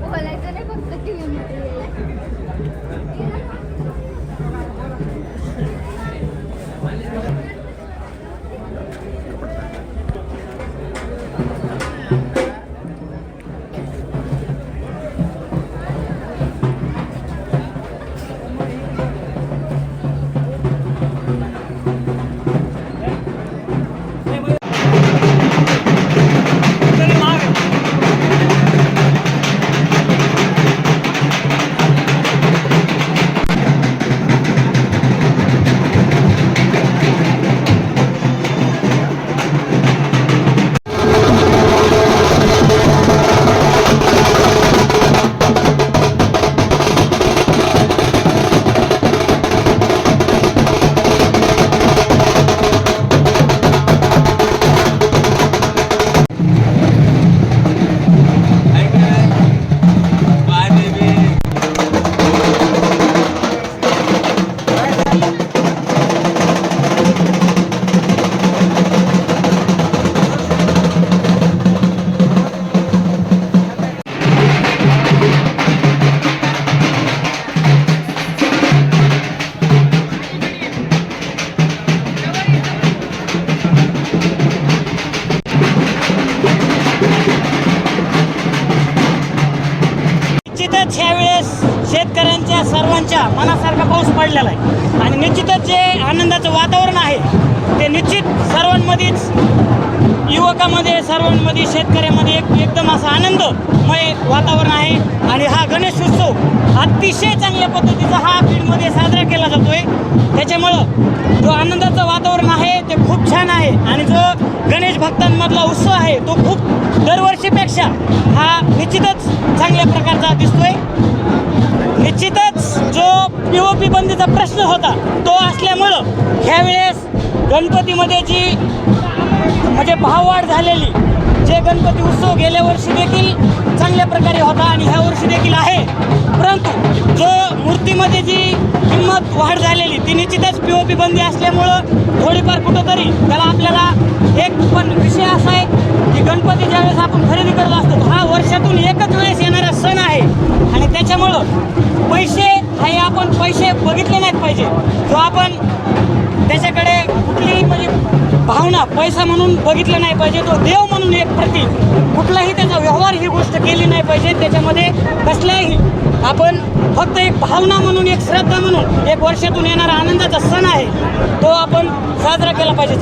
बोलायचं नाही फक्त टी व्ही निश्चितच ह्यावेळेस शेतकऱ्यांच्या सर्वांच्या मनासारखा पाऊस पडलेला आहे. आणि निश्चितच जे आनंदाचं वातावरण आहे ते निश्चित सर्वांमध्येच युवकामध्ये सर्वांमध्ये शेतकऱ्यामध्ये एक एकदम असा आनंदमय वातावरण आहे. आणि हा गणेश उत्सव अतिशय चांगल्या पद्धतीचा हा बीडमध्ये साजरा केला जातोय. त्याच्यामुळं जो आनंदाचं वातावरण आहे ते खूप छान आहे. आणि जो गणेश भक्तांमधला उत्सव आहे तो खूप दरवर्षीपेक्षा हा निश्चितच चांगल्या प्रकारचा दिसतोय. निश्चितच जो पी ओ पी बंदीचा प्रश्न होता तो असल्यामुळं ह्यावेळेस गणपतीमध्ये जी म्हणजे भाववाढ झालेली जे गणपती उत्सव गेल्या वर्षी देखील चांगल्या प्रकारे होता आणि ह्या वर्षी देखील आहे. परंतु जो मूर्तीमध्ये जी किंमत वाढ झालेली ती निश्चितच पी ओ पी बंदी असल्यामुळं थोडीफार कुठंतरी पैसे बघितले नाहीत पाहिजे. जो आपण त्याच्याकडे कुठलीही म्हणजे भावना पैसा म्हणून बघितलं नाही पाहिजे तो देव म्हणून एक प्रतीक. कुठलाही त्याचा व्यवहार ही गोष्ट केली नाही पाहिजे त्याच्यामध्ये कसल्याही आपण फक्त एक भावना म्हणून एक श्रद्धा म्हणून एक वर्षातून येणारा आनंदाचा सण आहे तो आपण साजरा केला पाहिजे.